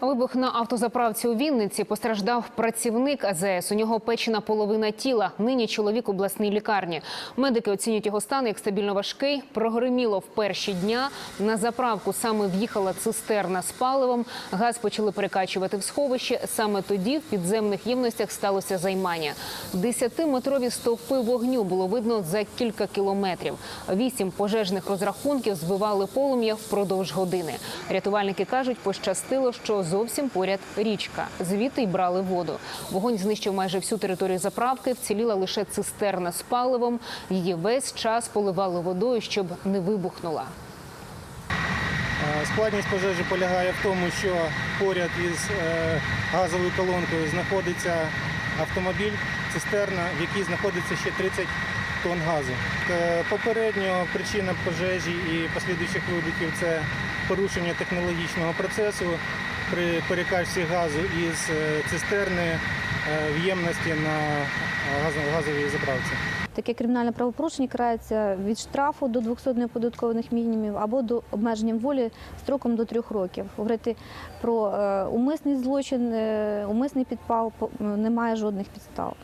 Вибух на автозаправці у Вінниці постраждав працівник АЗС. У нього печена половина тіла. Нині чоловік у обласній лікарні. Медики оцінюють його стан як стабільно важкий. Прогреміло в перші дня. На заправку саме в'їхала цистерна з паливом. Газ почали перекачувати в сховище. Саме тоді в підземних ємностях сталося займання. Десятиметрові стовпи вогню було видно за кілька кілометрів. Вісім пожежних розрахунків збивали полум'я впродовж години. Рятувальники кажуть, пощастило, що зовсім поряд річка. Звідти й брали воду. Вогонь знищив майже всю територію заправки. Вціліла лише цистерна з паливом. Її весь час поливали водою, щоб не вибухнула. Е, Складність пожежі полягає в тому, що поряд із е, газовою колонкою знаходиться автомобіль, цистерна, в якій знаходиться ще 30 тонн газу. Е, Попередньо причина пожежі і послідуючих вибухів це порушення технологічного процесу при перекачці газу із е, цистерни е, в ємності на е, газовій заправці. Таке кримінальне правопорушення карається від штрафу до 200 неоподаткованих мінімумів або до обмеження волі строком до трьох років. Говорити про умисний злочин, умисний підпал немає жодних підстав.